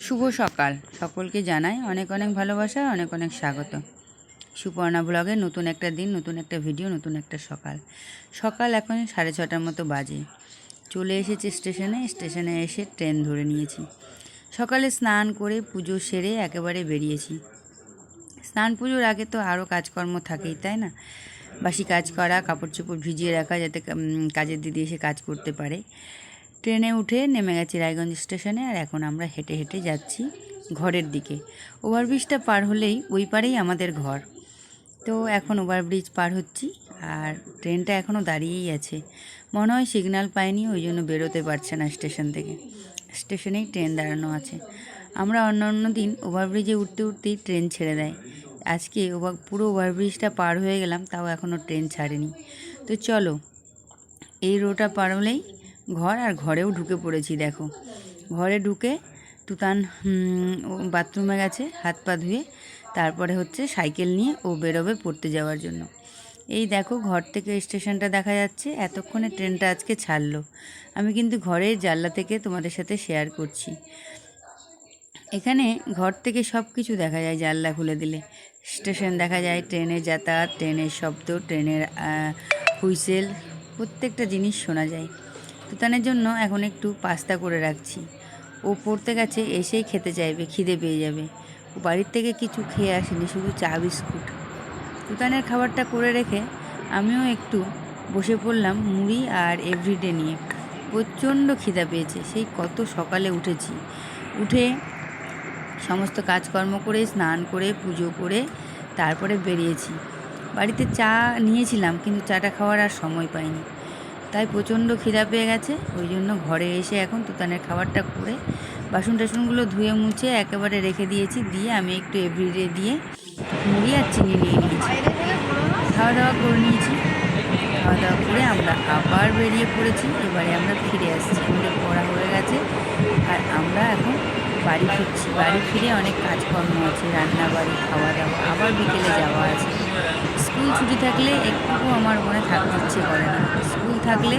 শুভ সকাল। সকলকে জানাই অনেক অনেক ভালোবাসা, অনেক অনেক স্বাগত। সুপর্ণা ব্লগে নতুন একটা দিন, নতুন একটা ভিডিও, নতুন একটা সকাল। সকাল এখন সাড়ে ছটার মতো বাজে। চলে এসেছি স্টেশনে স্টেশনে এসে ট্রেন ধরে নিয়েছি। সকালে স্নান করে পুজো সেরে একেবারে বেরিয়েছি। স্নান পুজোর আগে তো আরও কাজকর্ম থাকেই, তাই না? বাসি কাজ করা, কাপড় চোপড় ভিজিয়ে রাখা যাতে কাজের দিদি এসে কাজ করতে পারে। ট্রেনে উঠে নেমে গেছি রায়গঞ্জ স্টেশনে আর এখন আমরা হেঁটে হেঁটে যাচ্ছি ঘরের দিকে। ওভারব্রিজটা পার হলেই ওই পারেই আমাদের ঘর। তো এখন ওভারব্রিজ পার হচ্ছি আর ট্রেনটা এখনও দাঁড়িয়েই আছে। মনে হয় সিগন্যাল পায়নি ওই জন্য বেরোতে পারছে না স্টেশন থেকে। স্টেশনেই ট্রেন দাঁড়ানো আছে। আমরা অন্য অন্য দিন ওভারব্রিজে উঠতে উঠতেই ট্রেন ছেড়ে দেয়। আজকে ওভার, পুরো ওভারব্রিজটা পার হয়ে গেলাম, তাও এখনও ট্রেন ছাড়েনি। তো চলো, এই রোটা পার হলেই ঘর আর ঘরেও ঢুকে পড়েছি, দেখো। ঘরে ঢুকে তুতান বাথরুমে গেছে, হাত পা ধুয়ে, তারপরে হচ্ছে সাইকেল নিয়ে ও বেরোবে পড়তে যাওয়ার জন্য। এই দেখো, ঘর থেকে স্টেশনটা দেখা যাচ্ছে, এতক্ষণে ট্রেনটা আজকে ছাড়লো। আমি কিন্তু ঘরের জানলা থেকে তোমাদের সাথে শেয়ার করছি। এখানে ঘর থেকে সব কিছু দেখা যায় জানলা খুলে দিলে। স্টেশন দেখা যায়, ট্রেনের যাতায়াত, ট্রেনের শব্দ, ট্রেনের হুইসেল, প্রত্যেকটা জিনিস শোনা যায়। তুতানের জন্য এখন একটু পাস্তা করে রাখছি। ও পড়তে গেছে, এসেই খেতে চাইবে, খিদে পেয়ে যাবে। ও বাড়ির থেকে কিছু খেয়ে আসেনি, শুধু চা, বিস্কুট। তুতানের খাবারটা করে রেখে আমিও একটু বসে পড়লাম মুড়ি আর এভরিডে নিয়ে। প্রচণ্ড খিদা পেয়েছে, সেই কত সকালে উঠেছি। উঠে সমস্ত কাজকর্ম করে, স্নান করে, পুজো করে তারপরে বেরিয়েছি। বাড়িতে চা নিয়েছিলাম, কিন্তু চাটা খাওয়ার আর সময় পাইনি। তাই প্রচণ্ড খিদা পেয়ে গেছে। ওই জন্য ঘরে এসে এখন তুতানের খাবারটা করে বাসন টাসনগুলো ধুয়ে মুছে একেবারে রেখে দিয়েছি। দিয়ে আমি একটু এভরিডে দিয়ে মুড়ি আর চিনি নিয়ে নিয়েছি। খাওয়া দাওয়া করে নিয়েছি। খাওয়া দাওয়া করে আমরা আবার বেরিয়ে পড়েছি। এবারে আমরা ফিরে আসছি। আমাদের পড়া হয়ে গেছে। আর আমরা এখন বাড়ি ফিরছি। বাড়ি ফিরে অনেক কাজকর্ম আছে রান্না বাড়ি খাওয়া দাওয়া, আবার বিকেলে যাওয়া আছে। স্কুল ছুটি থাকলে একটুকু আমার মনে থাকতে ইচ্ছে করে না। স্কুল থাকলে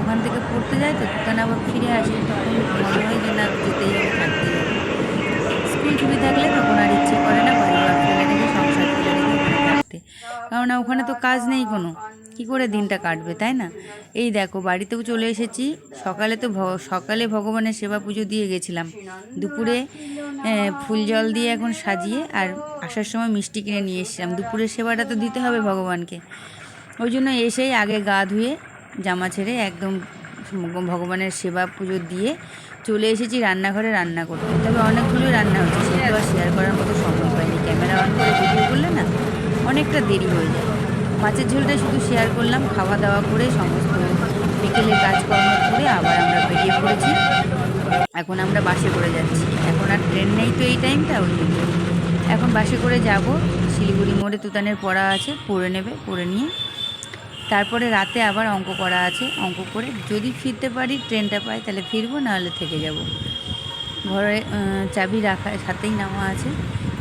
ওখান থেকে পড়তে যায় তো দোকানে আবার ফিরে আসে, তখন মনে হয় যে না, যেতেই হবে। কারণ ওখানে তো কাজ নেই কোনো। কি করে দিনটা কাটবে, তাই না? এই দেখো, বাড়িতেও চলে এসেছি। সকালে তো সকালে ভগবানের সেবা পুজো দিয়ে গেছিলাম। দুপুরে ফুল জল দিয়ে এখন সাজিয়ে আর আসার সময় মিষ্টি কিনে নিয়ে এসেছিলাম। দুপুরের সেবাটা তো দিতে হবে ভগবানকে। ওই জন্য এসেই আগে গা ধুয়ে, জামা ছেড়ে একদম ভগবানের সেবা পুজো দিয়ে চলে এসেছি রান্নাঘরে রান্না করতে। তবে অনেকগুলোই রান্না হচ্ছে সেগুলো শেয়ার করার মতো সময় পাইনি ক্যামেরা অন করে ভিডিও করলে না অনেকটা দেরি হয়ে যায়। মাছের ঝোলটা শুধু শেয়ার করলাম খাওয়া দাওয়া করে সমস্ত বিকেলের কাজকর্ম করে আবার আমরা বেরিয়ে পড়েছি। এখন আমরা বাসে করে যাচ্ছি। এখন আর ট্রেন নেই তো এই টাইমটা ওই জন্য। এখন বাসে করে যাব। শিলিগুড়ি মোড়ে তুতানের পড়া আছে, পড়ে নেবে, পড়ে নিয়ে। তারপরে রাতে আবার অঙ্ক করা আছে, অঙ্ক করে যদি ফিরতে পারি, ট্রেনটা পাই, তাহলে ফিরবো, নাহলে থেকে যাব। ঘরে চাবি রাখা, সাথেই নেওয়া আছে।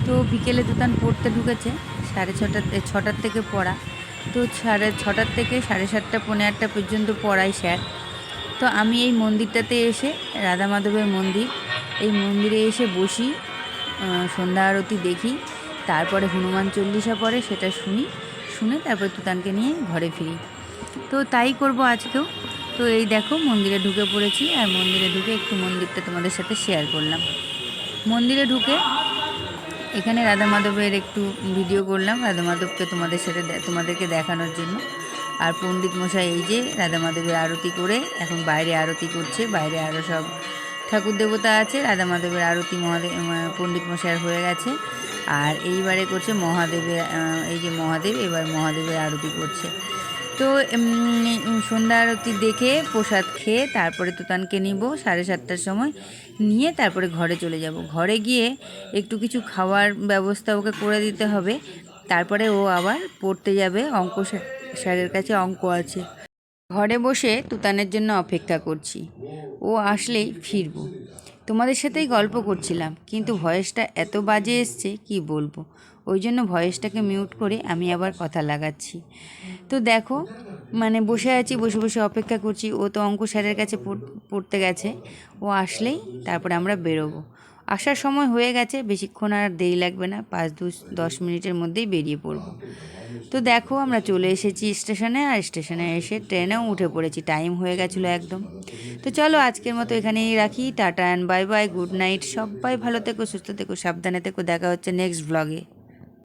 তো বিকেলে তুতান পড়তে ঢুকেছে। সাড়ে ছটা ছটার থেকে পড়া। তো সাড়ে ছটার থেকে সাড়ে সাতটা, পৌনে আটটা পর্যন্ত পড়াই স্যার। তো আমি এই মন্দিরটাতে এসে, রাধা মাধবের মন্দির, এই মন্দিরে এসে বসি সন্ধ্যা আরতি দেখি, তারপরে হনুমান চল্লিশা পরে সেটা শুনি, শুনে তারপরে তুতানকে নিয়ে ঘরে ফিরি। তো তাই করব আজকেও। তো এই দেখো, মন্দিরে ঢুকে পড়েছি, আর মন্দিরে ঢুকে একটু মন্দিরটা তোমাদের সাথে শেয়ার করলাম। মন্দিরে ঢুকে এখানে রাধা মাধবের একটু ভিডিও করলাম। রাধা মাধবকে তোমাদের সাথে তোমাদেরকে দেখানোর জন্য। আর পণ্ডিত মশাই এই যে রাধা মাধবের আরতি করে এখন বাইরে আরতি করছে। বাইরে আরও সব ঠাকুর দেবতা আছে। রাধা মাধবের আরতি মহাদেব পণ্ডিত মশাইয়ের হয়ে গেছে। আর এইবারে করছে মহাদেবের এই যে মহাদেব, এবার মহাদেবের আরতি করছে। তো সন্ধ্যা আরতি দেখে প্রসাদ খেয়ে তারপরে তুতানকে নিব সাড়ে সাতটার সময়। নিয়ে তারপরে ঘরে চলে যাব। ঘরে গিয়ে একটু কিছু খাওয়ার ব্যবস্থা ওকে করে দিতে হবে। তারপরে ও আবার পড়তে যাবে। অঙ্ক স্যার- স্যারের কাছে অঙ্ক আছে। ঘরে বসে তুতানের জন্য অপেক্ষা করছি। ও আসলেই ফিরবো। তোমাদের সাথেই গল্প করছিলাম, কিন্তু ভয়েসটা এত বাজে এসছে, কি বলব? ওই জন্য ভয়েসটাকে মিউট করে আমি আবার কথা লাগাচ্ছি। তো দেখো মানে বসে আছি, বসে বসে অপেক্ষা করছি, ও তো অঙ্ক স্যারের কাছে পড়- পড়তে গেছে, ও আসলেই তারপরে আমরা বেরোবো। আসার সময় হয়ে গেছে, বেশিক্ষণ আর দেরি লাগবে না, পাঁচ দু, দশ মিনিটের মধ্যেই বেরিয়ে পড়ব। তো দেখো, আমরা চলে এসেছি স্টেশনে, আর স্টেশনে এসে ট্রেনেও উঠে পড়েছি, টাইম হয়ে গেছিল একদম। তো চলো আজকের মতো এখানেই রাখি, tata and bye bye, good night, সবাই ভালো থেকো, সুস্থ থেকো, সাবধানে থেকো, দেখা হচ্ছে নেক্সট ব্লগে